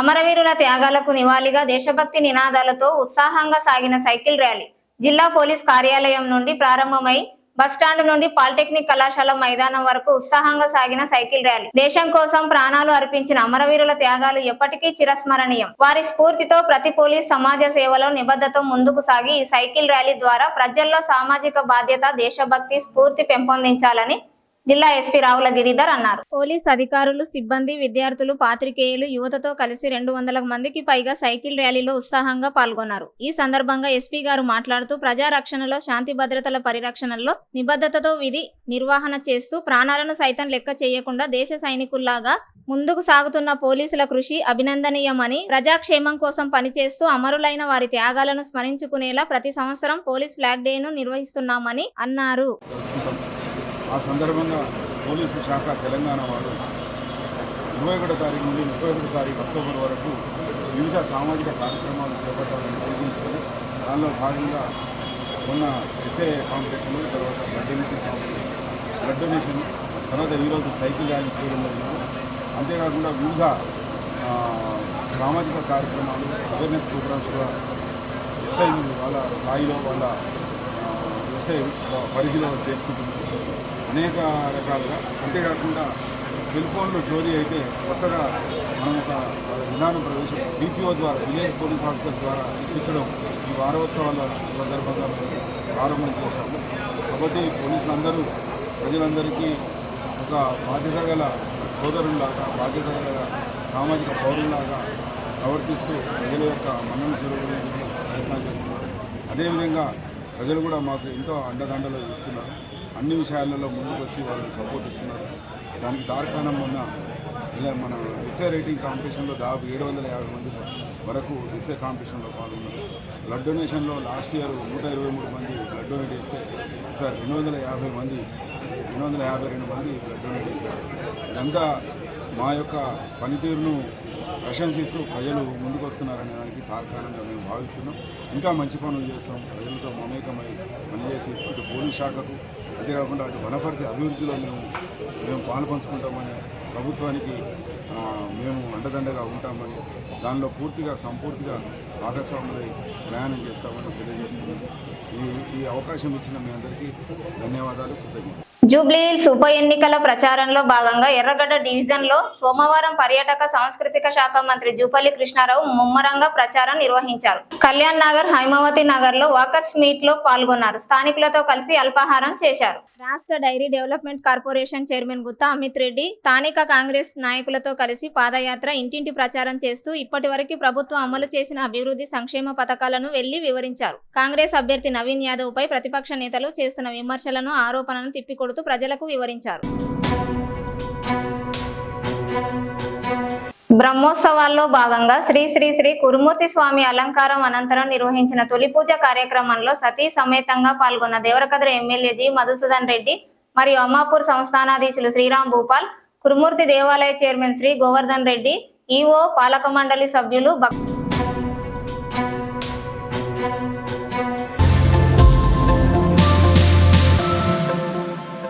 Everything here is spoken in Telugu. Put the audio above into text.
అమరవీరుల త్యాగాలకు నివాళిగా దేశభక్తి నినాదాలతో ఉత్సాహంగా సాగిన సైకిల్ ర్యాలీ. జిల్లా పోలీస్ కార్యాలయం నుండి ప్రారంభమై బస్టాండ్ నుండి పాలిటెక్నిక్ కళాశాల మైదానం వరకు ఉత్సాహంగా సాగిన సైకిల్ ర్యాలీ. దేశం కోసం ప్రాణాలు అర్పించిన అమరవీరుల త్యాగాలు ఎప్పటికీ చిరస్మరణీయం. వారి స్ఫూర్తితో ప్రతి పోలీస్ సమాజ సేవలో నిబద్ధత ముందుకు సాగి ఈ సైకిల్ ర్యాలీ ద్వారా ప్రజల్లో సామాజిక బాధ్యత దేశభక్తి స్ఫూర్తి పెంపొందించాలని జిల్లా ఎస్పీ రావుల గిరిధర్ అన్నారు. పోలీస్ అధికారులు సిబ్బంది విద్యార్థులు పాత్రికేయులు యువతతో కలిసి రెండు వందల మందికి పైగా సైకిల్ ర్యాలీలో ఉత్సాహంగా పాల్గొన్నారు. ఈ సందర్భంగా ఎస్పీ గారు మాట్లాడుతూ ప్రజారక్షణలో శాంతి భద్రతల పరిరక్షణలో నిబద్ధతతో విధి నిర్వహణ చేస్తూ ప్రాణాలను సైతం లెక్క చేయకుండా దేశ సైనికుల్లాగా ముందుకు సాగుతున్న పోలీసుల కృషి అభినందనీయమని ప్రజాక్షేమం కోసం పనిచేస్తూ అమరులైన వారి త్యాగాలను స్మరించుకునేలా ప్రతి సంవత్సరం పోలీస్ ఫ్లాగ్ డేను నిర్వహిస్తున్నామని అన్నారు. ఆ సందర్భంగా పోలీసు శాఖ తెలంగాణ వారు ఇరవై ఒకటో తారీఖు నుండి ముప్పై ఒకటో తారీఖు అక్టోబర్ వరకు వివిధ సామాజిక కార్యక్రమాలు చేపట్టాలని నిర్ణయించారు. దానిలో భాగంగా ఉన్న ఎస్ఏ కాంపిటీషన్ తర్వాత blood donation competition. Blood donation తర్వాత ఈరోజు సైకిల్ ర్యాలీ చేయడం జరిగింది. అంతేకాకుండా వివిధ సామాజిక కార్యక్రమాలు అవేర్నెస్ ప్రోగ్రామ్స్ కూడా ఎస్ఐ వాళ్ళ స్థాయిలో వాళ్ళ ఎస్ఐ పరిధిలో చేసుకుంటున్నారు. అనేక రకాలుగా. అంతేకాకుండా సెల్ ఫోన్లు చోరీ అయితే కొత్తగా మనం ఒక విధానం ప్రవేశం డిపిఓ ద్వారా విలేజ్ పోలీస్ ఆఫీసర్ ద్వారా ఇప్పించడం ఈ వారోత్సవాల సందర్భంగా ప్రారంభం చేశాము. కాబట్టి పోలీసులందరూ ప్రజలందరికీ ఒక బాధ్యత గల సోదరులాగా బాధ్యత గల సామాజిక పౌరుల్లాగా ప్రవర్తిస్తూ ప్రజల యొక్క మన్నను చేరుకునేందుకు ప్రయత్నం చేస్తున్నారు. అదేవిధంగా ప్రజలు కూడా మాకు ఎంతో అండదండలు ఇస్తున్నారు. అన్ని విషయాలలో ముందుకు వచ్చి వాళ్ళు సపోర్ట్ ఇస్తున్నారు. దానికి తార్కాణం ఉన్న ఇలా మన ఎస్ఏ రైటింగ్ కాంపిటీషన్లో దాదాపు ఏడు వందల యాభై మంది వరకు ఎస్ఏ కాంపిటీషన్లో పాల్గొన్నారు. బ్లడ్ డొనేషన్లో లాస్ట్ ఇయర్ నూట ఇరవై మూడు మంది బ్లడ్ డొనేట్ చేస్తే సార్ రెండు వందల యాభై మంది రెండు వందల యాభై రెండు మంది బ్లడ్ డొనేట్ చేశారు. ఇదంతా మా యొక్క పనితీరును ప్రశంసిస్తూ ప్రజలు ముందుకు వస్తున్నారనే దానికి తార్కాణంగా మేము భావిస్తున్నాం. ఇంకా మంచి పనులు చేస్తాం. ప్రజలతో మమేకమై పనిచేసి అటు పోలీస్ శాఖకు అంతేకాకుండా అటు వనపర్తి అభివృద్ధిలో మేము మేము పాలు పంచుకుంటామని ప్రభుత్వానికి మేము అండదండగా ఉంటామని దానిలో పూర్తిగా సంపూర్తిగా భాగస్వాములై ప్రయాణం చేస్తామని తెలియజేస్తున్నాం. ఈ ఈ అవకాశం ఇచ్చిన మీ అందరికీ ధన్యవాదాలు కృతజ్ఞతలు. జూబ్లీహిల్స్ ఉప ఎన్నికల ప్రచారంలో భాగంగా ఎర్రగడ్డ డివిజన్లో సోమవారం పర్యాటక సాంస్కృతిక శాఖ మంత్రి జూపల్లి కృష్ణారావు ముమ్మరంగా ప్రచారం నిర్వహించారు. కళ్యాణ్ నగర్ హైమావతి నగర్లో వాకర్స్ మీట్లో పాల్గొన్నారు. స్థానికులతో కలిసి అల్పాహారం చేశారు. రాష్ట్ర dairy development corporation chairman Gutta Amit Reddy స్థానిక కాంగ్రెస్ నాయకులతో కలిసి పాదయాత్ర ఇంటింటి ప్రచారం చేస్తూ ఇప్పటి వరకు ప్రభుత్వం అమలు చేసిన అభివృద్ధి సంక్షేమ పథకాలను వెళ్ళి వివరించారు. కాంగ్రెస్ అభ్యర్థి నవీన్ యాదవ్ పై ప్రతిపక్ష నేతలు చేస్తున్న విమర్శలను ఆరోపణలను తిప్పికొడుతూ ప్రజలకు వివరించారు. బ్రహ్మోత్సవాల్లో భాగంగా శ్రీ శ్రీ శ్రీ కురుమూర్తి స్వామి అలంకారం అనంతరం నిర్వహించిన తొలి పూజ కార్యక్రమంలో సతీ సమేతంగా పాల్గొన్న దేవరకద్ర ఎమ్మెల్యే జి మధుసూదన్ రెడ్డి మరియు అమ్మాపూర్ సంస్థానాధీశులు శ్రీరామ్ భూపాల్ కురుమూర్తి దేవాలయ చైర్మన్ శ్రీ గోవర్ధన్ రెడ్డి ఈఓ పాలక మండలి సభ్యులు భక్-